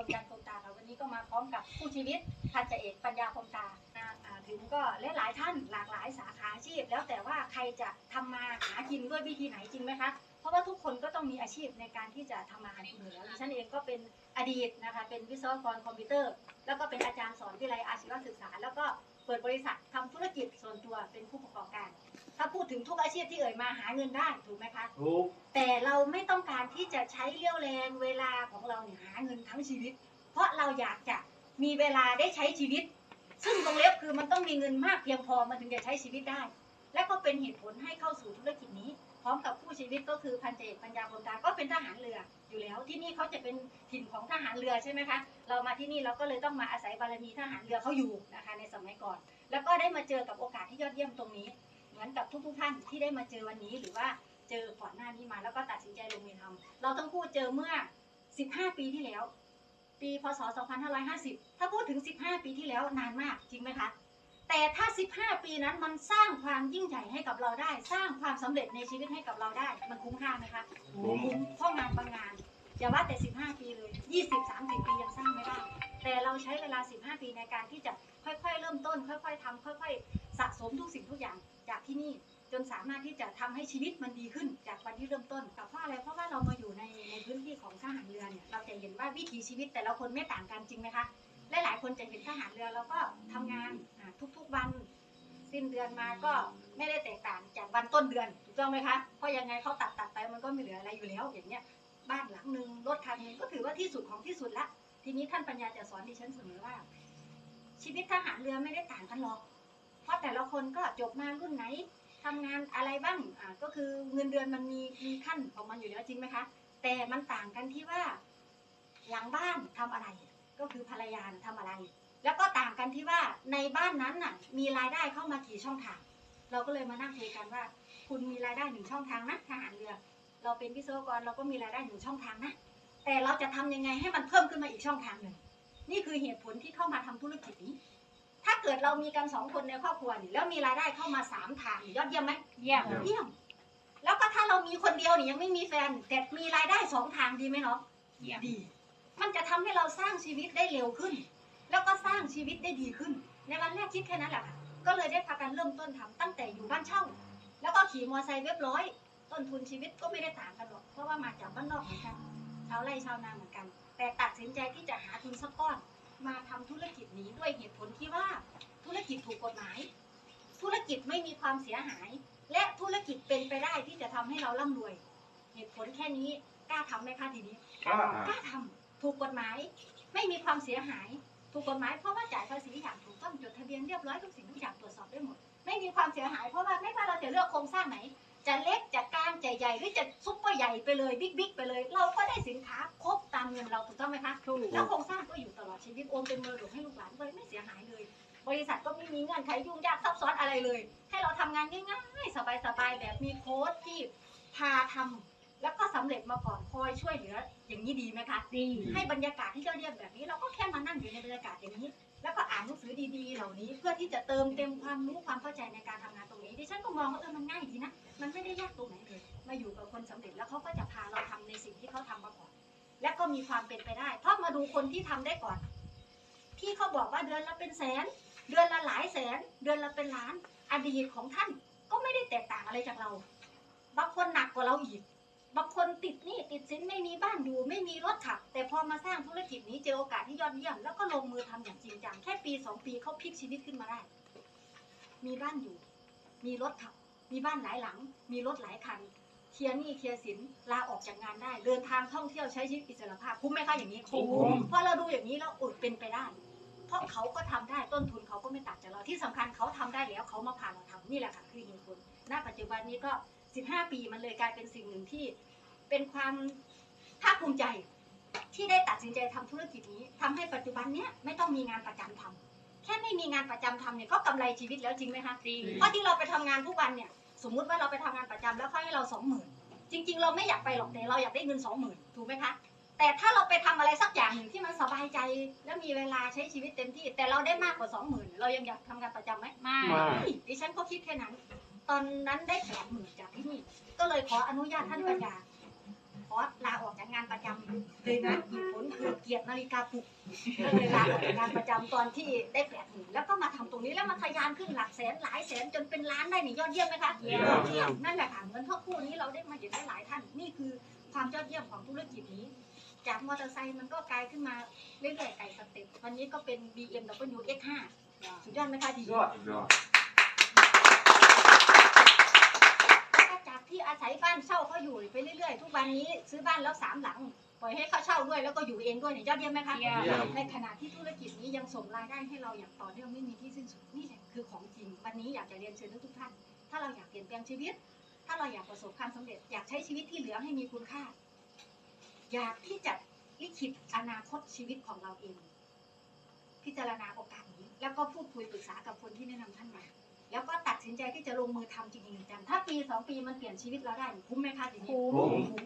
รวมจันทร์คมตาค่ะวันนี้ก็มาพร้อมกับผู้ชีวิตพันจ่าเอกปัญญาคมตาถึงก็หลายท่านหลากหลายสาขาอาชีพ แล้วแต่ว่าใครจะทำมาหากินด้วยวิธีไหนจริงไหมคะเพราะว่าทุกคนก็ต้องมีอาชีพในการที่จะทำมาหากินอยู่แล้วดิฉันเองก็เป็นอดีตนะคะเป็นวิศวกรคอมพิวเตอร์ แล้วก็เป็นอาจารย์สอนวิทยาลัยอาชีวศึกษา แล้วก็เปิดบริษัททำธุรกิจส่วนตัวเป็นผู้ประกอบการ ถ้าพูดถึงทุกอาชีพที่เอ่ยมาหาเงินได้ถูกไหมคะถูกแต่เราไม่ต้องการที่จะใช้เรี่ยวแรงเวลาของเราเนี่ยหาเงินทั้งชีวิต เพราะเราอยากจะมีเวลาได้ใช้ชีวิต ซึ่งตรงเล็บคือมันต้องมีเงินมากเพียงพอมันถึงจะใช้ชีวิตได้ และก็เป็นเหตุผลให้เข้าสู่ธุรกิจนี้ พร้อมกับผู้ชีวิตก็คือพันเจกปัญญาบนตาก็เป็นทหารเรืออยู่แล้ว ที่นี่เขาจะเป็นถิ่นของทหารเรือใช่ไหมคะเรามาที่นี่เราก็เลยต้องมาอาศัยบารมีทหารเรือเขาอยู่นะคะในสมัยก่อน แล้วก็ได้มาเจอกับโอกาสที่ยอดเยี่ยมตรงนี้ เหมือนกับทุกๆท่านที่ได้มาเจอวันนี้หรือว่าเจอก่อนหน้านี้มาแล้วก็ตัดสินใจลงมือทำเราทั้งคู่เจอเมื่อ 15 ปีที่แล้ว ปีพศ 2550 ถ้าพูดถึง 15 ปีที่แล้วนานมากจริงไหมคะแต่ถ้า 15 ปีนั้นมันสร้างความยิ่งใหญ่ให้กับเราได้ สร้างความสำเร็จในชีวิตให้กับเราได้ มันคุ้มค่าไหมคะคุ้มคุ้มเพราะงานบางงานอย่าว่าแต่ 15 ปีเลย 20 30 ปียังสร้างไม่ได้ แต่เราใช้เวลา 15 ปีในการที่จะค่อยๆ เริ่มต้น ค่อย ๆทำค่ ที่จะทำให้ชีวิตมันดีขึ้นจากวันที่เริ่มต้นกับเพราะอะไรเพราะว่าเรามาอยู่ในในพื้นที่ของทหารเรือเนี่ยเราจะเห็นว่าวิถีชีวิตแต่ละคนไม่ต่างกันจริงไหมคะหลายๆคนจะเห็นทหารเรือเราก็ทำงานทุกๆวันสิ้นเดือนมาก็ไม่ได้แตกต่างจากวันต้นเดือนถูกต้องไหมคะเพราะยังไงเขาตัดตัดไปมันก็ไม่เหลืออะไรอยู่แล้วอย่างเงี้ยบ้านหลังหนึ่งรถคันนึงก็ถือว่าที่สุดของที่สุดละทีนี้ท่านปัญญาจะสอนดิฉันเสมอว่า ชีวิตทหารเรือไม่ได้ต่างกันหรอก เพราะแต่ละคนก็จบมารุ่นไหน ทำงานอะไรบ้างอ่าก็คือเงินเดือนมันมีมีขั้นของมันอยู่แล้วจริงไหมคะ แต่มันต่างกันที่ว่า หลังบ้านทำอะไร ก็คือภรรยาน่ะทำอะไร แล้วก็ต่างกันที่ว่าในบ้านนั้นน่ะ มีรายได้เข้ามากี่ช่องทาง เราก็เลยมานั่งคุยกันว่า คุณมีรายได้หนึ่งช่องทางนะทหารเรือ เราเป็นวิศวกรเราก็มีรายได้หนึ่งช่องทางนะแต่เราจะทำยังไงให้มันเพิ่มขึ้นมาอีกช่องทางหนึ่งนี่คือเหตุผลที่เข้ามาทำธุรกิจนี้ ถ้าเกิดเรามีกันสองคนในครอบครัวนี่แล้วมีรายได้เข้ามาสามทางนี่ยอดเยี่ยมไหมเยี่ยมเยี่ยม แล้วก็ถ้าเรามีคนเดียวนี่ยังไม่มีแฟน แต่มีรายได้สองทางดีไหมเนาะเยี่ยมดี มันจะทำให้เราสร้างชีวิตได้เร็วขึ้น แล้วก็สร้างชีวิตได้ดีขึ้น ในวันแรกคิดแค่นั้นแหละค่ะก็เลยได้พากันเริ่มต้นทำตั้งแต่อยู่บ้านเช่า แล้วก็ขี่มอเตอร์ไซค์เว็บร้อย ต้นทุนชีวิตก็ไม่ได้ต่างกันหรอกเพราะว่ามาจากบ้านนอกเหมือนกันชาวไร่ชาวนาเหมือนกัน แต่ตัดสินใจที่จะหาทุนสักก้อน มาทำธุรกิจ นี้ด้วยเหตุผลที่ว่าธุรกิจถูกกฎหมาย ธุรกิจไม่มีความเสียหาย และธุรกิจเป็นไปได้ที่จะทำให้เราร่ำรวย เหตุผลแค่นี้กล้าทำไหมคะทีนี้กล้ากล้าทำถูกกฎหมาย ไม่มีความเสียหาย ถูกกฎหมายเพราะว่าจ่ายภาษีอย่างถูกต้องจดทะเบียนเรียบร้อยทุกสิ่งทุกอย่างตรวจสอบได้หมด ไม่มีความเสียหายเพราะว่าไม่ว่าเราจะเลือกโครงสร้างไหน จะเล็กจะกลางจะใหญ่หรือจะซุปเปอร์ใหญ่ไปเลยบิ๊กบิ๊กไปเลย เราก็ได้สินค้าครบามเงินเราถูกต้องไหมคะถูกแล้วโครงสร้างก็อยู่ตลอดชีวิตโอนเป็นมรดกให้ลูกหลานเลยไม่เสียหายเลย บริษัทก็ไม่มีเงื่อนไขยุ่งยากซับซ้อนอะไรเลย ให้เราทำงานง่ายๆ สบายๆแบบมีโค้ดที่พาทำแล้วก็สำเร็จมาก่อนคอยช่วยเหลืออย่างนี้ดีไหมคะดีให้บรรยากาศที่ยอดเยี่ยมแบบนี้ เราก็แค่มานั่งอยู่ในบรรยากาศอย่างนี้ แล้วก็อ่านหนังสือดีๆ เหล่านี้ เพื่อที่จะเติมเต็มความรู้ความเข้าใจในการทำงานตรงนี้ดิฉันก็มองว่าเออมันง่ายดีนะมันไม่ได้ยากตรงไหนเลยมาอยู่กับคนสำเร็จแล้วเขาก็จะพาเราทำในสิ่งที่เขาทำมาก่อน และก็มีความเป็นไปได้ เพราะมาดูคนที่ทำได้ก่อน ที่เขาบอกว่าเดือนละเป็นแสน เดือนละหลายแสน เดือนละเป็นล้าน อดีตของท่านก็ไม่ได้แตกต่างอะไรจากเรา บางคนหนักกว่าเราอีก บางคนติดหนี้ติดสินไม่มีบ้านอยู่ไม่มีรถขับ แต่พอมาสร้างธุรกิจนี้เจอโอกาสที่ยอดเยี่ยมแล้วก็ลงมือทำอย่างจริงจังแค่ปีสองปีเขาพลิกชีวิตขึ้นมาได้ มีบ้านอยู่ มีรถขับ มีบ้านหลายหลัง มีรถหลายคัน ลียร์หนี้เคลียร์สินลาออกจากงานได้ เดินทางท่องเที่ยวใช้ชีวิตอิสรภาพคุ้มไหมคะอย่างนี้คุ้มพอเราดูอย่างนี้แล้วอดเป็นไปได้ เพราะเขาก็ทำได้ต้นทุนเขาก็ไม่ต่างจากเราที่สำคัญเขาทำได้แล้วเขามาผ่านเราทำนี่แหละค่ะคือเหตุผลณปัจจุบันนี้ก็ 15 ปีมันเลยกลายเป็นสิ่งหนึ่งที่เป็นความภาคภูมิใจที่ได้ตัดสินใจทำธุรกิจนี้ทำให้ปัจจุบันเนี้ยไม่ต้องมีงานประจำทำแค่ไม่มีงานประจำทำเนี่ยก็กำไรชีวิตแล้วจริงไหมคะดีเพราะที่เราไปทำงานทุกวันเนี่ย สมมุติว่าเราไปทำงานประจำแล้วเขาให้เราสองหมื่นจริง ๆ เราไม่อยากไปหรอกแต่เราอยากได้เงินสองหมื่นถูกไหมคะแต่ถ้าเราไปทำอะไรสักอย่างหนึ่งที่มันสบายใจ แล้วมีเวลาใช้ชีวิตเต็มที่ แต่เราได้มากกว่าสองหมื่นเรายังอยากทำงานประจำไหมมากมาไม่ดิฉันก็คิดแค่นั้น ตอนนั้นได้แปดหมื่นจากที่นี่ก็เลยขออนุญาตท่านปัญญา ขอลาออกจากงานประจำเลยนะเหตุผลคือเกลียดนาฬิกาปลุกก็เลยลาออกจากงานประจำตอนที่ได้แปดหมื่นแล้วก็มาทำตรงนี้แล้วมาทะยานขึ้นหลักแสนหลายแสนจนเป็นล้านได้นี่ยอดเยี่ยมไหมคะเยี่ยมยอดเยี่ยมนั่นแหละค่ะเหมือนพ่อคู่นี้เราได้มาเห็นหลายๆท่านนี่คือความยอดเยี่ยมของธุรกิจนี้ จากมอเตอร์ไซค์มันก็กลายขึ้นมาเรื่อยๆไก่สเต็ปวันนี้ก็เป็น BMW X5 สุดยอดไหมคะดี ยอด ยอด แล้วก็จากที่อา ศัยบ้านเช่าเขาอยู่ไปเรื่อยๆ ทุกวันนี้ซื้อบ้านแล้วสามหลัง ปล่อยให้เขาเช่าด้วยแล้วก็อยู่เองด้วยเนี่ยยอดเยี่ยมไหมคะ เยี่ยม ในขณะที่ธุรกิจนี้ยังส่งรายได้ให้เราอย่างต่อเนื่องไม่มีที่สิ้นสุดนี่แหละคือของจริง วันนี้อยากจะเรียนเชิญทุกๆท่าน ถ้าเราอยากเปลี่ยนแปลงชีวิต ถ้าเราอยากประสบความสำเร็จอยากใช้ชีวิตที่เหลือให้มีคุณค่า อยากที่จะลิขิตอนาคตชีวิตของเราเอง พิจารณาโอกาสนี้ แล้วก็พูดคุยปรึกษากับคนที่แนะนำท่านมา แล้วก็ตัดสินใจที่จะลงมือทำจริงๆจังๆถ้าปีสองปีมันเปลี่ยนชีวิตเราได้คุ้มไหมคะทีนี้คุ้มคุ้ม